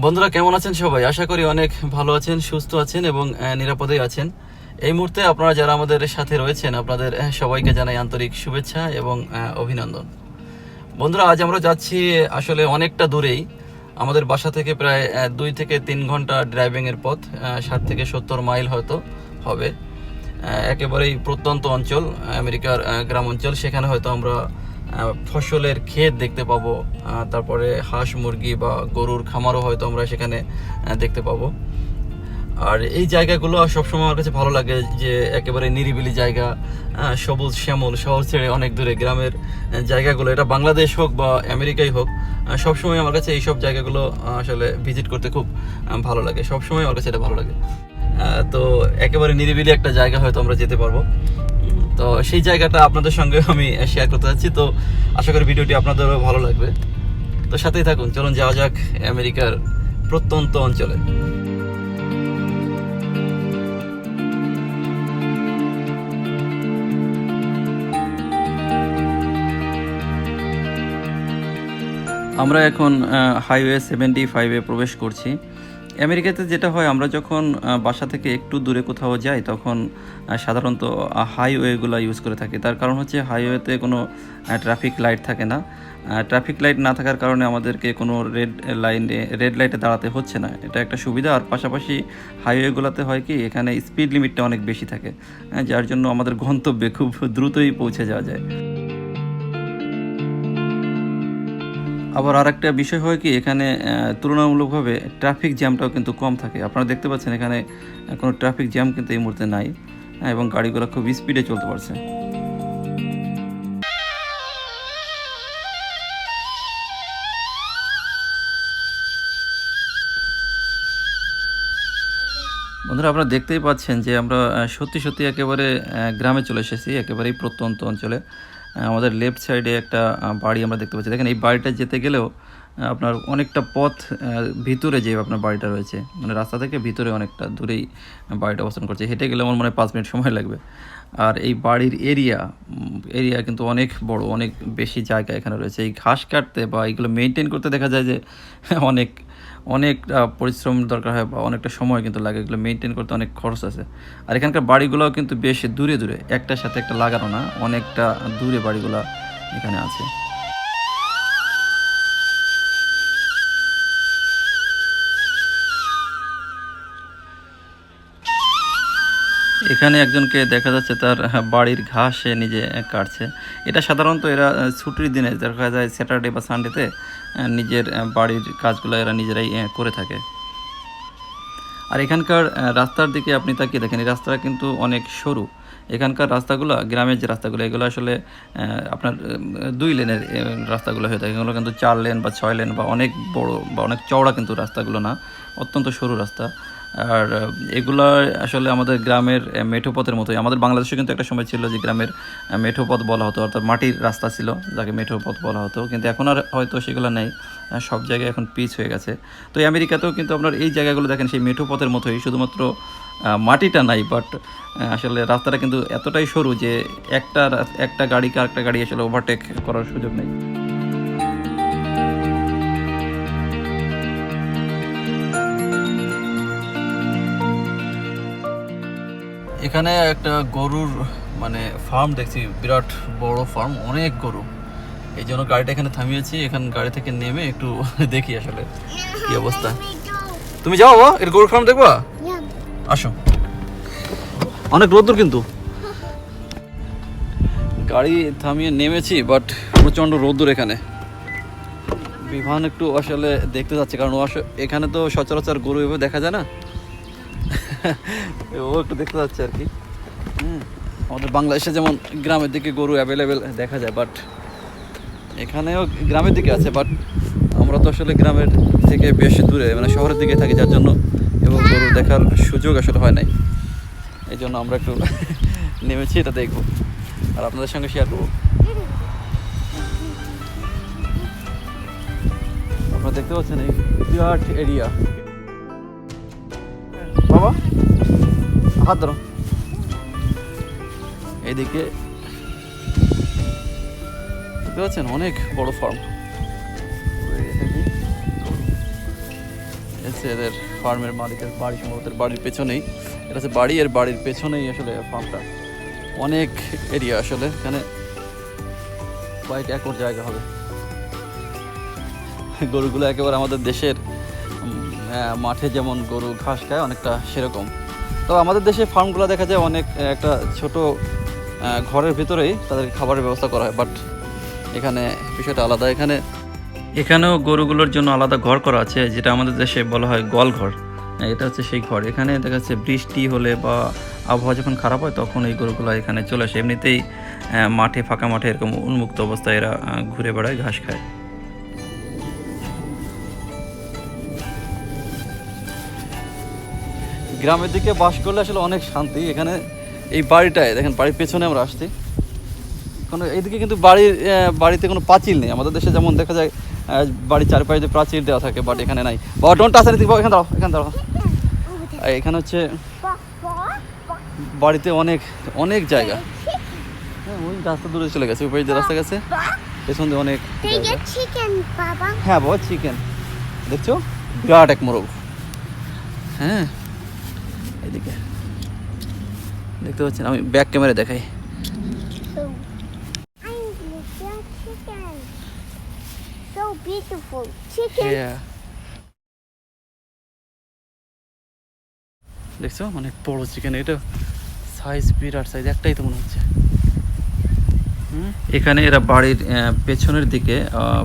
বন্ধুরা, কেমন আছেন সবাই? আশা করি অনেক ভালো আছেন, সুস্থ আছেন এবং নিরাপদেই আছেন। এই মুহূর্তে আপনারা যারা আমাদের সাথে রয়েছেন, আপনাদের সবাইকে জানাই আন্তরিক শুভেচ্ছা এবং অভিনন্দন। বন্ধুরা, আজ আমরা যাচ্ছি আসলে অনেকটা দূরেই। আমাদের বাসা থেকে প্রায় দুই থেকে তিন ঘণ্টা ড্রাইভিংয়ের পথ ষাট থেকে সত্তর মাইল হয়তো হবে। একেবারেই প্রত্যন্ত অঞ্চল আমেরিকার গ্রাম অঞ্চল। সেখানে হয়তো আমরা ফসলের ক্ষেত দেখতে পাবো তারপরে হাঁস মুরগি বা গরুর খামারও হয়তো আমরা সেখানে দেখতে পাবো। আর এই জায়গাগুলো সবসময় আমার কাছে ভালো লাগে যে একেবারে নিরিবিলি জায়গা সবুজ শ্যামল শহর ছেড়ে অনেক দূরে গ্রামের জায়গাগুলো, এটা বাংলাদেশ হোক বা আমেরিকাই হোক সবসময় আমার কাছে এইসব জায়গাগুলো আসলে ভিজিট করতে খুব ভালো লাগে, সবসময় আমার কাছে এটা ভালো লাগে। তো একেবারে নিরিবিলি একটা জায়গা হয়তো আমরা যেতে পারব। তো সেই জায়গাটা আপনাদের সঙ্গে আমি শেয়ার করতে যাচ্ছি। তো আশা করি ভিডিওটি আপনাদেরও ভালো লাগবে। তো সাথেই থাকুন, চলুন যাওয়া যাক আমেরিকার প্রত্যন্ত অঞ্চলে। আমরা এখন হাইওয়ে সেভেন্টি ফাইভে প্রবেশ করছি। আমেরিকাতে যেটা হয়, আমরা যখন বাসা থেকে একটু দূরে কোথাও যাই, তখন সাধারণত হাইওয়েগুলো ইউজ করে থাকি। তার কারণ হচ্ছে হাইওয়েতে কোনো ট্রাফিক লাইট থাকে না। ট্রাফিক লাইট না থাকার কারণে আমাদেরকে কোনো রেড লাইনে রেড লাইটে দাঁড়াতে হচ্ছে না। এটা একটা সুবিধা। আর পাশাপাশি হাইওয়েগুলোতে হয় কি, এখানে স্পিড লিমিটটা অনেক বেশি থাকে যার জন্য আমাদের গন্তব্যে খুব দ্রুতই পৌঁছে যাওয়া যায়। আবার আরেকটা বিষয় হয় কি, এখানে তুলনামূলকভাবে ট্রাফিক জ্যামটাও কিন্তু কম থাকে। আপনারা দেখতে পাচ্ছেন এখানে কোনো ট্রাফিক জ্যাম কিন্তু এই মুহূর্তে নাই এবং গাড়িগুলো খুব স্পিডে চলতে পারছে। বন্ধুরা, আপনারা দেখতেই পাচ্ছেন যে আমরা সত্যি সত্যি একেবারে গ্রামে চলে এসেছি, একেবারেই প্রত্যন্ত অঞ্চলে। আমাদের লেফট সাইডে একটা বাড়ি আমরা দেখতে পাচ্ছি। দেখেন, এই বাড়িটা যেতে গেলেও আপনার অনেকটা পথ ভিতরে যে আপনার বাড়িটা রয়েছে মানে রাস্তা থেকে ভিতরে অনেকটা দূরেই বাড়িটা অবস্থান করছে। হেঁটে গেলে আমার মনে হয় পাঁচ মিনিট সময় লাগবে। আর এই বাড়ির এরিয়া এরিয়া কিন্তু অনেক বড়, অনেক বেশি জায়গা এখানে রয়েছে। এই ঘাস কাটতে বা এইগুলো মেনটেন করতে দেখা যায় যে, অনেক অনেক পরিশ্রম দরকার হয় বা অনেকটা সময় কিন্তু লাগে, এগুলো মেনটেন করতে অনেক খরচ আছে। আর এখানকার বাড়িগুলোও কিন্তু বেশ দূরে দূরে। একটার সাথে একটা লাগানো না, অনেকটা দূরে বাড়িগুলো এখানে আছে। এখানে একজনকে দেখা যাচ্ছে তার বাড়ির ঘাস সে নিজে কাটছে। এটা সাধারণত এরা ছুটির দিনে দেখা যায় স্যাটারডে বা সানডেতে নিজের বাড়ির কাজগুলো এরা নিজেরাই করে থাকে। আর এখানকার রাস্তার দিকে আপনি তাকিয়ে দেখেন, এই রাস্তাটা কিন্তু অনেক সরু। এখানকার রাস্তাগুলো, গ্রামের যে রাস্তাগুলো, এগুলো আসলে আপনার দুই লেনের রাস্তাগুলো হয়ে থাকে। এগুলো কিন্তু চার লেন বা ছয় লেন বা অনেক বড় বা অনেক চওড়া কিন্তু রাস্তাগুলো না, অত্যন্ত সরু রাস্তা। আর এগুলো আসলে আমাদের গ্রামের মেঠোপথের মতোই। আমাদের বাংলাদেশে কিন্তু একটা সময় ছিল যে গ্রামের মেঠোপথ বলা হতো, অর্থাৎ মাটির রাস্তা ছিল যাকে মেঠোপথ বলা হতো। কিন্তু এখন আর হয়তো সেগুলো নেই সব জায়গায় এখন পিচ হয়ে গেছে। তো আমেরিকাতেও কিন্তু আপনার এই জায়গাগুলো দেখেন, সেই মেঠোপথের মতোই। শুধুমাত্র মাটিটা নাই বাট আসলে রাস্তাটা কিন্তু এতটাই সরু যে একটা একটা গাড়িকে আরেকটা গাড়ি আসলে ওভারটেক করার সুযোগ নেই। এখানে একটা গরুর মানে ফার্ম দেখছি, বিরাট বড় ফার্ম অনেক গরু। এই জন্য গাড়িটা এখানে থামিয়েছি, এখানে গাড়ি থেকে নেমে একটু দেখি আসলে কি অবস্থা। তুমি যাও এর গরুর ফার্ম দেখবা? আসো। অনেক রোদ্দুর কিন্তু। গাড়ি থামিয়ে নেমেছি বাট প্রচণ্ড রোদ্দুর এখানে। বিভান একটু আসলে দেখতে যাচ্ছে, কারণ এখানে তো সচরাচর গরু এভাবে দেখা যায় না। ও একটু দেখতে যাচ্ছে আর কি। আমাদের বাংলাদেশে যেমন গ্রামের দিকে গরু অ্যাভেলেবেল দেখা যায় বাট এখানেও গ্রামের দিকে আছে বাট আমরা তো আসলে গ্রামের থেকে বেশ দূরে মানে শহরের দিকে থাকি, যার জন্য এবং গরু দেখার সুযোগ আসলে হয় নাই। এই জন্য আমরা একটু নেমেছি, এটা দেখব। আর আপনাদের সঙ্গে শেয়ার করব। আপনারা দেখতে পাচ্ছেন এই বিরাট এরিয়া বাবা? হাত ধরো। এইদিকে দেখতে পাচ্ছেন অনেক বড় ফার্ম এসে এদের ফার্মের মালিকের বাড়ি সম্ভবত বাড়ির পেছনেই। এটা হচ্ছে বাড়ি, এর বাড়ির পেছনেই আসলে ফার্মটা অনেক এরিয়া আসলে, এখানে কয়েক একর জায়গা হবে। গরুগুলো একেবারে আমাদের দেশের মাঠে যেমন গরু, ঘাস খায়, অনেকটা সেরকম। তো আমাদের দেশে ফার্মগুলো দেখা যায় অনেক একটা ছোট ঘরের ভিতরেই তাদের খাবারের ব্যবস্থা করা হয়, বাট এখানে বিষয়টা আলাদা। এখানে, এখানেও গরুগুলোর জন্য আলাদা ঘর করা আছে, যেটা আমাদের দেশে বলা হয় গোয়াল ঘর। এটা হচ্ছে সেই ঘর। এখানে দেখা যাচ্ছে বৃষ্টি হলে বা আবহাওয়া যখন খারাপ হয়, তখন এই গরুগুলো এখানে চলে আসে। এমনিতেই মাঠে, ফাঁকা মাঠে এরকম উন্মুক্ত অবস্থায় এরা ঘুরে বেড়ায়, ঘাস খায়। গ্রামের দিকে বাস করলে আসলে অনেক শান্তি। এখানে এই বাড়িটায় দেখেন বাড়ির পেছনে আমরা আসছি। কোনো এইদিকে কিন্তু বাড়ির বাড়িতে কোনো পাঁচিল নেই। আমাদের দেশে যেমন দেখা যায় বাড়ির চারপাশে প্রাচীর দেওয়া থাকে বাট এখানে নাই। বাবা ডোন্ট এনিথিং বাবা এখানে দাঁড়াও এখানে দাঁড়াও। এখানে হচ্ছে বাড়িতে অনেক অনেক জায়গা। হ্যাঁ ওই রাস্তা দূরে চলে গেছে উপরে যে রাস্তা গেছে। পেছন দিয়ে অনেক. হ্যাঁ বাবা চিকেন দেখছ? বিরাট এক মোরগ। হ্যাঁ। এদিকে। দেখতে পাচ্ছেন, আমি ব্যাক ক্যামেরা দেখাই. দেখছ? অনেক বড় চিকেন এটা সাইজ বিরাট সাইজ একটাই তো মনে হচ্ছে। এখানে এরা বাড়ির পেছনের দিকে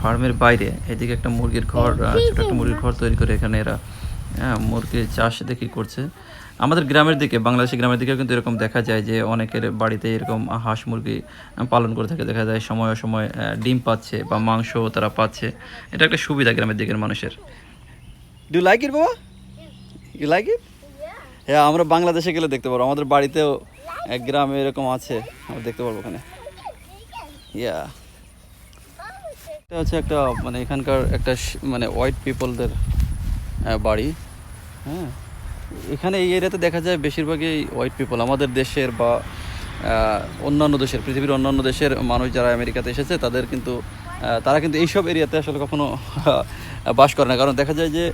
ফার্মের বাইরে, এদিকে একটা মুরগির ঘর ছোট একটা মুরগির ঘর তৈরি করে এখানে এরা মুরগির চাষ দেখি করছে। আমাদের গ্রামের দিকে বাংলাদেশের গ্রামের দিকেও কিন্তু এরকম দেখা যায় যে অনেকের বাড়িতে এরকম হাঁস মুরগি পালন করে থাকে। দেখা যায় সময় সময় ডিম পাচ্ছে বা মাংস তারা পাচ্ছে। এটা একটা সুবিধা গ্রামের দিকের মানুষের। ডু লাইক ইট বাবা? ইউ লাইক ইট হ্যাঁ আমরা বাংলাদেশে গেলে দেখতে পারব। আমাদের বাড়িতেও এক গ্রামে এরকম আছে। আমরা দেখতে পারব ওখানে। ইয়া এটা হচ্ছে একটা মানে এখানকার একটা মানে হোয়াইট পিপলদের বাড়ি। হ্যাঁ। এখানে এই এরিয়াতে দেখা যায় বেশিরভাগই হোয়াইট পিপল আমাদের দেশের বা অন্যান্য দেশের, পৃথিবীর অন্যান্য দেশের মানুষ যারা আমেরিকাতে এসেছে, তাদের কিন্তু তারা কিন্তু এইসব এরিয়াতে আসলে কখনো বাস করে না। কারণ দেখা যায় যে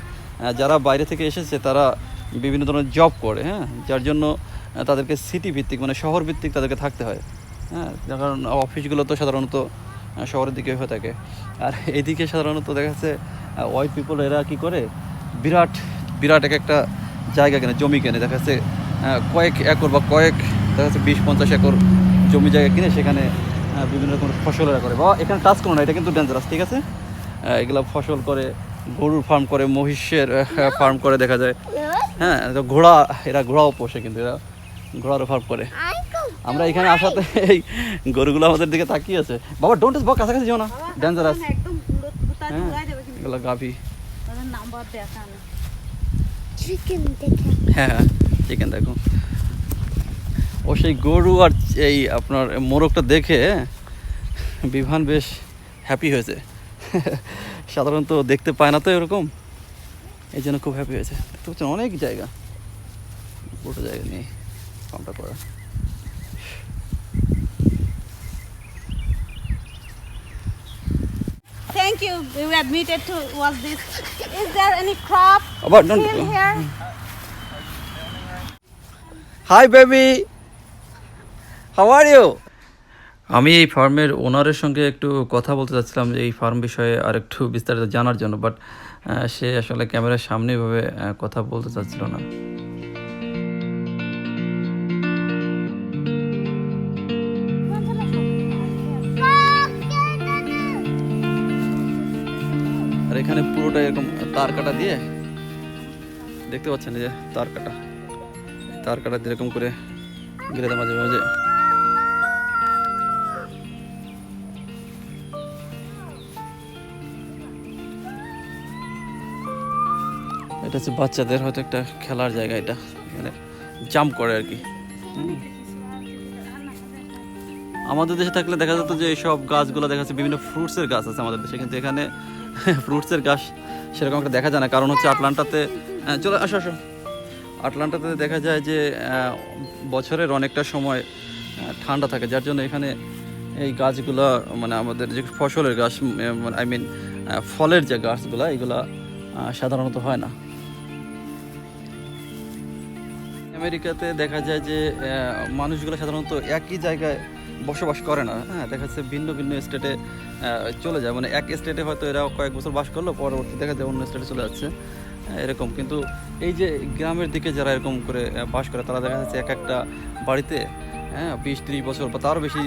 যারা বাইরে থেকে এসেছে, তারা বিভিন্ন ধরনের জব করে হ্যাঁ? যার জন্য তাদেরকে সিটি ভিত্তিক মানে শহর ভিত্তিক তাদেরকে থাকতে হয় হ্যাঁ? কারণ অফিসগুলো তো সাধারণত শহরের দিকে হয়ে থাকে। আর এদিকে সাধারণত দেখা যাচ্ছে হোয়াইট পিপল এরা কি করে, বিরাট বিরাট এক একটা জায়গা কেনে জমি কেনে। দেখা যাচ্ছে কয়েক একর বা কয়েক দেখা যাচ্ছে বিশ পঞ্চাশ একর জমি জায়গা কিনে সেখানে বিভিন্ন রকমের ফসল করে। বা এখানে টাচ করো না এটা কিন্তু ডেঞ্জারাস ঠিক আছে? এগুলা ফসল করে গরুর ফার্ম করে মহিষের ফার্ম করে দেখা যায়। হ্যাঁ তো ঘোড়া এরা ঘোড়াও পোষে কিন্তু এরা ঘোড়ারও ফার্ম করে। আমরা এখানে আসাতে এই গরুগুলো আমাদের দিকে তাকিয়ে আছে। বাবা ডোন্ট বাবা কাছাকাছি যেও না। ডেঞ্জারাস হ্যাঁ এগুলো গাভী। নাম্বার দেখা না Chicken chicken. হ্যাঁ হ্যাঁ চিকেন দেখো। ও সেই গরু আর এই আপনার মোরগটা দেখে বিভান বেশ হ্যাপি হয়েছে। সাধারণত দেখতে পায় না তো এরকম, এই জন্য খুব হ্যাপি হয়েছে। দেখতে পাচ্ছেন অনেক জায়গা গোটা জায়গা নেই কামটা করা। Thank you. We were admitted to watch this. Is there any crop আবার don't- still here? Hi baby how are you আমি এই ফার্মের ওনারের সঙ্গে একটু কথা বলতে চাচ্ছিলাম যে এই ফার্ম বিষয়ে আর একটু বিস্তারিত জানার জন্য বাট সে আসলে ক্যামেরার সামনে এভাবে কথা বলতে চাচ্ছিল না পুরোটা এরকম, তার কাটা দিয়ে, দেখতে পাচ্ছেন যে তার কাটা। তার কাটা এরকম করে দেয় মাঝে মাঝে। এটা হচ্ছে বাচ্চাদের হয়তো একটা খেলার জায়গা এটা মানে জাম্প করে আর কি। আমাদের দেশে থাকলে দেখা যেত যে এইসব গাছগুলো দেখা যাচ্ছে বিভিন্ন ফ্রুটসের গাছ আছে আমাদের দেশে, কিন্তু এখানে ফ্রুটসের গাছ সেরকম একটা দেখা যায় না। কারণ হচ্ছে আটলান্টাতে চলে, আসো আসো। আটলান্টাতে দেখা যায় যে বছরের অনেকটা সময় ঠান্ডা থাকে। যার জন্য এখানে এই গাছগুলো মানে আমাদের যে ফসলের গাছ আই মিন মানে, ফলের যে গাছগুলো, এগুলো সাধারণত হয় না। আমেরিকাতে দেখা যায় যে মানুষগুলো সাধারণত একই জায়গায় বসবাস করে না হ্যাঁ দেখা যাচ্ছে ভিন্ন ভিন্ন স্টেটে চলে যায়। মানে এক স্টেটে হয়তো এরা কয়েক বছর বাস করল পরবর্তী দেখা যায় অন্য স্টেটে চলে যাচ্ছে। হ্যাঁ, এরকম। কিন্তু এই যে গ্রামের দিকে যারা এরকম করে বাস করে তারা দেখা যাচ্ছে এক একটা বাড়িতে হ্যাঁ বিশ ত্রিশ বছর বা তারও বেশি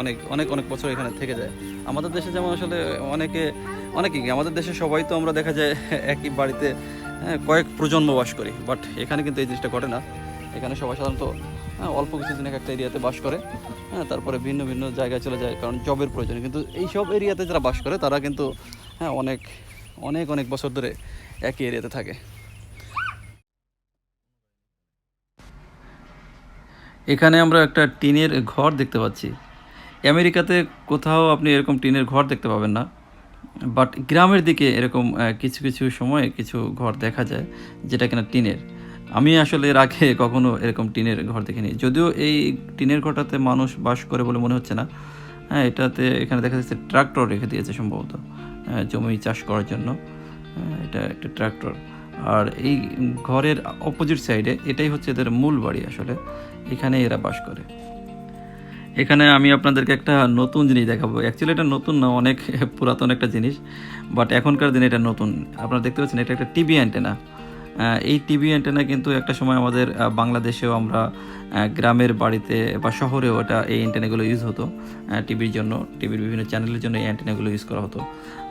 অনেক অনেক অনেক বছর এখানে থেকে যায়। আমাদের দেশে যেমন আসলে অনেকে অনেকে কি আমাদের দেশে সবাই তো আমরা দেখা যায় একই বাড়িতে হ্যাঁ, কয়েক প্রজন্ম বাস করি। বাট এখানে কিন্তু এই জিনিসটা ঘটে না। এখানে সবাই সাধারণত হ্যাঁ, অল্প কিছুদিন এক একটা এরিয়াতে বাস করে। হ্যাঁ তারপরে ভিন্ন ভিন্ন জায়গায় চলে যায় কারণ জবের প্রয়োজনে। কিন্তু এই সব এরিয়াতে যারা বাস করে তারা কিন্তু হ্যাঁ অনেক অনেক অনেক বছর ধরে একই এরিয়াতে থাকে। এখানে আমরা একটা টিনের ঘর দেখতে পাচ্ছি। আমেরিকাতে কোথাও আপনি এরকম টিনের ঘর দেখতে পাবেন না। বাট গ্রামের দিকে এরকম কিছু কিছু সময়ে কিছু ঘর দেখা যায় যেটা কিনা টিনের। আমি আসলে এর আগে কখনো এরকম টিনের ঘর দেখিনি। যদিও এই টিনের ঘরটাতে মানুষ বাস করে বলে মনে হচ্ছে না। হ্যাঁ এটাতে এখানে দেখা যাচ্ছে ট্রাক্টর রেখে দিয়েছে সম্ভবত। আহ, জমি চাষ করার জন্য। হ্যাঁ, এটা একটা ট্রাক্টর। আর এই ঘরের অপোজিট সাইডে এটাই হচ্ছে এদের মূল বাড়ি আসলে। এখানে এরা বাস করে। এখানে আমি আপনাদেরকে একটা নতুন জিনিস দেখাবো। অ্যাকচুয়ালি এটা নতুন না অনেক পুরাতন একটা জিনিস। বাট এখনকার দিনে এটা নতুন। আপনারা দেখতে পাচ্ছেন এটা একটা টিভি অ্যান্টেনা। এই টিভি অ্যান্টেনা কিন্তু একটা সময় আমাদের বাংলাদেশেও আমরা গ্রামের বাড়িতে বা শহরেও এটা এই অ্যান্টেনাগুলো ইউজ হতো। টিভির জন্য, টিভির বিভিন্ন চ্যানেলের জন্য এই অ্যান্টেনাগুলো ইউজ করা হতো।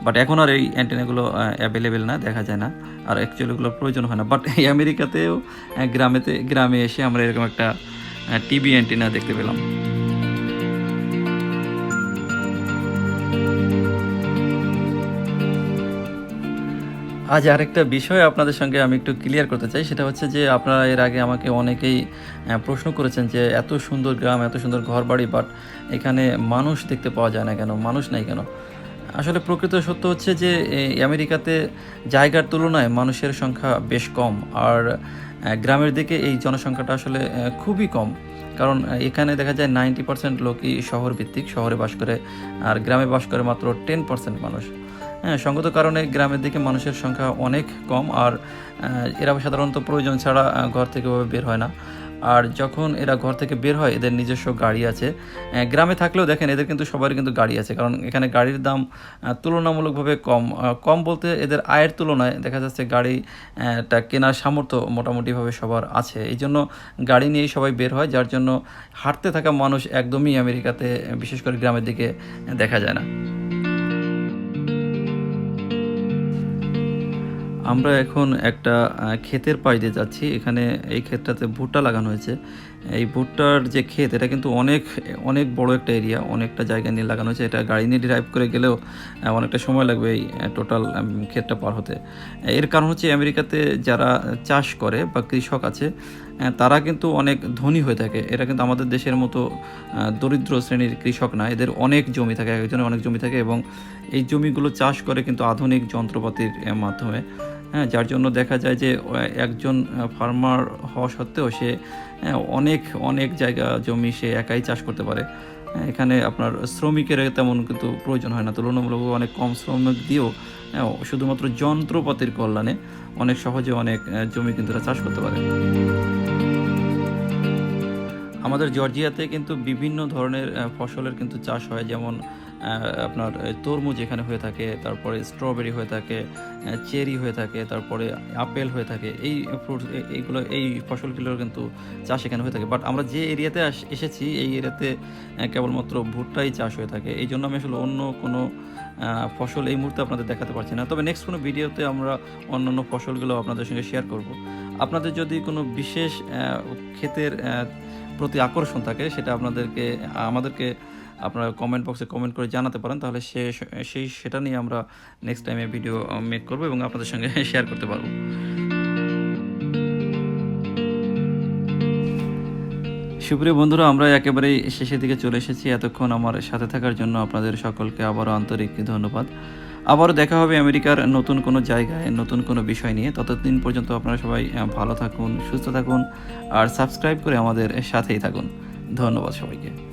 বাট এখন আর এই অ্যান্টেনাগুলো অ্যাভেলেবেল না, দেখা যায় না। আর অ্যাকচুয়ালি এগুলোর প্রয়োজন হয় না। বাট এই আমেরিকাতেও গ্রামেতে, গ্রামে এসে আমরা এরকম একটা টিভি অ্যান্টেনা দেখতে পেলাম। আজ আরেকটা বিষয় আপনাদের সঙ্গে আমি একটু ক্লিয়ার করতে চাই, সেটা হচ্ছে যে আপনারা এর আগে আমাকে অনেকেই প্রশ্ন করেছেন যে এত সুন্দর গ্রাম, এত সুন্দর ঘর বাড়ি বাট এখানে মানুষ দেখতে পাওয়া যায় না কেন? মানুষ নাই কেন? আসলে প্রকৃত সত্য হচ্ছে যে আমেরিকাতে জায়গার তুলনায় মানুষের সংখ্যা বেশ কম, আর গ্রামের দিকে এই জনসংখ্যাটা আসলে খুবই কম। কারণ এখানে দেখা যায় নাইনটি পার্সেন্ট লোকই শহর ভিত্তিক শহরে বাস করে, আর গ্রামে বাস করে মাত্র টেন পার্সেন্ট মানুষ। সঙ্গত কারণে গ্রামের দিকে মানুষের সংখ্যা অনেক কম আর এরা সাধারণত প্রয়োজন ছাড়া ঘর থেকে বের হয় না। আর যখন এরা ঘর থেকে বের হয়, এদের নিজস্ব গাড়ি আছে। গ্রামে থাকলেও দেখেন, এদের কিন্তু সবার কিন্তু গাড়ি আছে। কারণ এখানে গাড়ির দাম তুলনামূলকভাবে কম। কম বলতে এদের আয়ের তুলনায় দেখা যাচ্ছে গাড়িটা কেনার সামর্থ্য মোটামুটিভাবে সবার আছে। এই জন্য গাড়ি নিয়েই সবাই বের হয়, যার জন্য হাঁটতে থাকা মানুষ একদমই আমেরিকাতে, বিশেষ করে গ্রামের দিকে দেখা যায় না। আমরা এখন একটা ক্ষেতের পাশ দিয়ে যাচ্ছি। এখানে এই ক্ষেতটাতে ভুট্টা লাগানো হয়েছে। এই ভুট্টার যে ক্ষেত, এটা কিন্তু অনেক অনেক বড় একটা এরিয়া অনেকটা জায়গা নিয়ে লাগানো হয়েছে। এটা গাড়ি নিয়ে ড্রাইভ করে গেলেও অনেকটা সময় লাগবে এই টোটাল ক্ষেতটা পার হতে। এর কারণ হচ্ছে আমেরিকাতে যারা চাষ করে বা কৃষক আছে তারা কিন্তু অনেক ধনী হয়ে থাকে। এরা কিন্তু আমাদের দেশের মতো দরিদ্র শ্রেণির কৃষক না। এদের অনেক জমি থাকে, একজনের অনেক জমি থাকে এবং এই জমিগুলো চাষ করে কিন্তু আধুনিক যন্ত্রপাতির মাধ্যমে। হ্যাঁ যার জন্য দেখা যায় যে একজন ফার্মার হওয়া সত্ত্বেও সে আহ, অনেক অনেক জায়গা জমি সে একাই চাষ করতে পারে। হ্যাঁ, এখানে আপনার শ্রমিকের তেমন কিন্তু প্রয়োজন হয় না। তুলনামূলক অনেক কম শ্রমিক দিয়েও হ্যাঁ, শুধুমাত্র যন্ত্রপাতির কল্যাণে অনেক সহজে অনেক জমি কিন্তু এরা চাষ করতে পারে। আমাদের জর্জিয়াতে কিন্তু বিভিন্ন ধরনের ফসলের কিন্তু চাষ হয়। যেমন আপনার তরমুজ এখানে হয়ে থাকে, তারপরে স্ট্রবেরি হয়ে থাকে চেরি হয়ে থাকে, তারপরে আপেল হয়ে থাকে, এই ফ্রুটস এইগুলো এই ফসলগুলোর কিন্তু চাষ এখানে হয়ে থাকে। বাট আমরা যে এরিয়াতে এসেছি, এই এরিয়াতে কেবলমাত্র ভুট্টাই চাষ হয়ে থাকে। এই জন্য আমি আসলে অন্য কোনো ফসল এই মুহূর্তে আপনাদের দেখাতে পারছি না। তবে নেক্সট কোনো ভিডিওতে আমরা অন্যান্য ফসলগুলো আপনাদের সঙ্গে শেয়ার করব। আপনাদের যদি কোনো বিশেষ ক্ষেতের প্রতি আকর্ষণ থাকে, সেটা আপনাদেরকে, আমাদেরকে আপনারা কমেন্ট বক্সে কমেন্ট করে জানাতে পারেন, তাহলে সে, সেই, সেটা নিয়ে আমরা নেক্সট টাইমে ভিডিও মেক করব এবং আপনাদের সঙ্গে শেয়ার করতে পারব। সুপ্রিয় বন্ধুরা, আমরা একেবারেই শেষের দিকে চলে এসেছি। এতক্ষণ আমার সাথে থাকার জন্য আপনাদের সকলকে আবারও আন্তরিক ধন্যবাদ। আবারও দেখা হবে আমেরিকার নতুন কোনো জায়গায়, নতুন কোনো বিষয় নিয়ে। ততদিন পর্যন্ত আপনারা সবাই ভালো থাকুন, সুস্থ থাকুন, আর সাবস্ক্রাইব করে আমাদের সাথেই থাকুন। ধন্যবাদ সবাইকে।